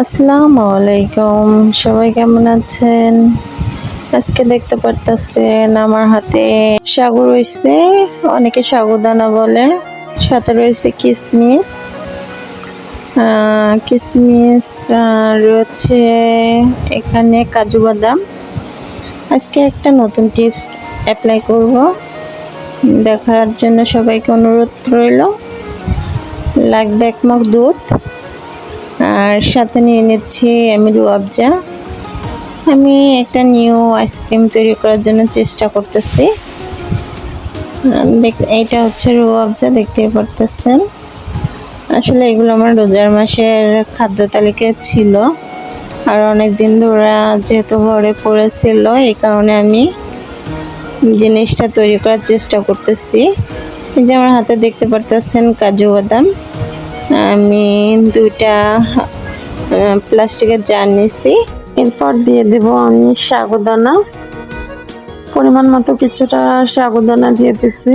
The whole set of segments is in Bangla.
আসসালামু আলাইকুম সবাই কেমন আছেন? আজকে দেখতে পারতেছেন আমার হাতে সাগু রয়েছে, অনেকে সাগুদানা বলে, সাথে রয়েছে কিসমিস। কিসমিস রয়েছে এখানে কাজু বাদাম। আজকে একটা নতুন টিপস অ্যাপ্লাই করব। দেখার জন্য সবাইকে অনুরোধ রইল। লাগবে এক মগ, দুধ। আর সাথে নিয়ে নিচ্ছি আমি রুয়াবজা আমি একটা নিউ আইসক্রিম তৈরি করার জন্য চেষ্টা করতেছি। দেখ, এইটা হচ্ছে রুয়াবজা দেখতেই পারতেছেন। আসলে এগুলো আমার রোজার মাসের খাদ্য তালিকায় ছিল। আর অনেক দিন ধরে যেহেতু ঘরে পড়েছিল, এই কারণে আমি জিনিসটা তৈরি করার চেষ্টা করতেছি। যে আমার হাতে দেখতে পারতেছেন কাজু বাদাম। আমি দুইটা প্লাস্টিকের জার নিছি। এরপর দিয়ে দেব আমি সাগুদানা। পরিমাণ মতো কিছুটা সাগুদানা দিয়ে দিচ্ছি।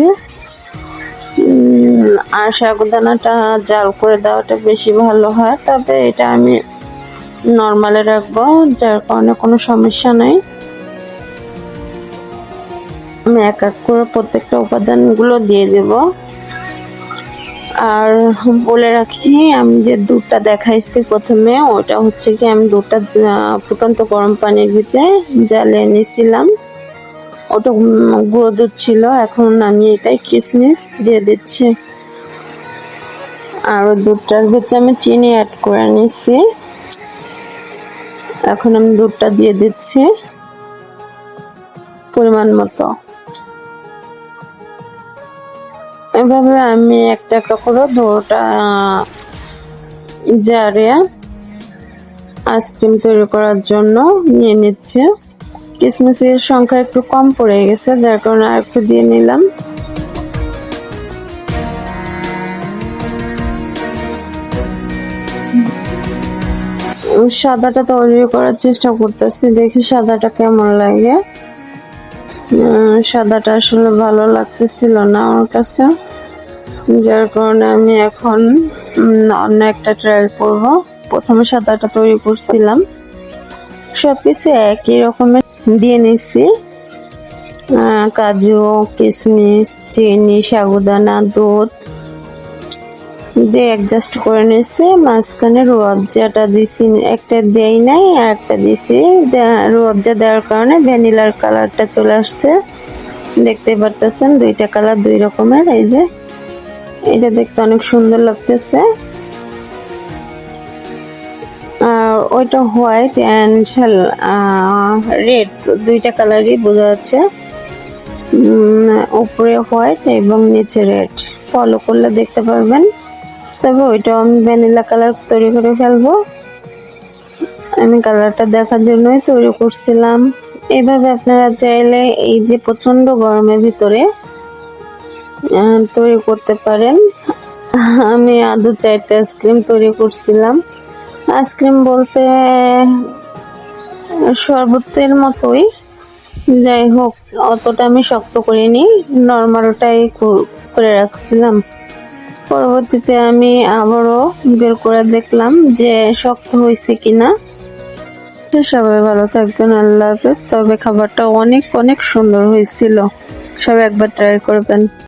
আর সাগুদানাটা জাল করে দেওয়াটা বেশি ভালো হয়, তবে এটা আমি নর্মালে রাখব, যার কারণে কোনো সমস্যা নেই। আমি এক এক করে প্রত্যেকটা উপাদানগুলো দিয়ে দেব। আর বলে রাখি, আমি যে দুধটা দেখাইছি প্রথমে, ওটা হচ্ছে কি আমি দুধটা ফুটন্ত গরম পানির ভিতরে জ্বালিয়ে নিয়েছিলাম। ওটা গুঁড়ো দুধ ছিল, এখন আমি এটাই কিশমিশ দিয়ে দিচ্ছি। আর দুধটার ভিতরে আমি চিনি অ্যাড করে নিচ্ছি এখন আমি দুধটা দিয়ে দিচ্ছি পরিমাণ মতো। এভাবে আমি একটা একটা করে দুটা জারে আইসক্রিম তৈরি করার জন্য নিয়ে নিচ্ছে। কিশমিশের সংখ্যা একটু কম পড়ে গেছে, যার কারণে আর একটু দিয়ে নিলাম। সাদাটা তৈরি করার চেষ্টা করতেছি, দেখি সাদাটা কেমন লাগে। সাদাটা আসলে ভালো লাগতেছিল না আমার কাছে। যার কারণে আমি এখন অন্য একটা ট্রায়াল করব। প্রথমে সাদাটা তৈরি করছিলাম। সব কিছু একই রকমের দিয়ে নিচ্ছি কাজু কিশমিশ চিনি, সাগুদানা, দুধ দিয়ে অ্যাডজাস্ট করে নিচ্ছি মাঝখানে রুয়াবজাটা দিছি, একটা দেই নাই আর একটা দিছি। রুয়াবজা দেওয়ার কারণে ভ্যানিলার কালারটা চলে আসছে। দেখতে পারতেছেন, দুইটা কালার দুই রকমের, এই যে এটা দেখতে অনেক সুন্দর লাগতেছে। ওইটা হোয়াইট অ্যান্ড রেড, দুইটা কালারই বোঝা যাচ্ছে। উপরে হোয়াইট এবং নিচে রেড। ফলো করলে দেখতে পারবেন। তবে ওইটাও আমি ভ্যানিলা কালার তৈরি করে ফেলব। আমি কালারটা দেখার জন্যই তৈরি করছিলাম। এইভাবে আপনারা চাইলে এই যে প্রচণ্ড গরমের ভিতরে তৈরি করতে পারেন। আমি আদু চারটা আইসক্রিম তৈরি করছিলাম। আইসক্রিম বলতে শরবতের মতোই। যাই হোক, অতটা আমি শক্ত করিনি নর্মালটাই করে রাখছিলাম। পরবর্তীতে আমি আবারও বের করে দেখলাম যে শক্ত হয়েছে কিনা। সবাই ভালো থাকবেন, আল্লাহ হাফেজ। তবে খাবারটা অনেক অনেক সুন্দর হয়েছিল। সবাই একবার ট্রাই করবেন।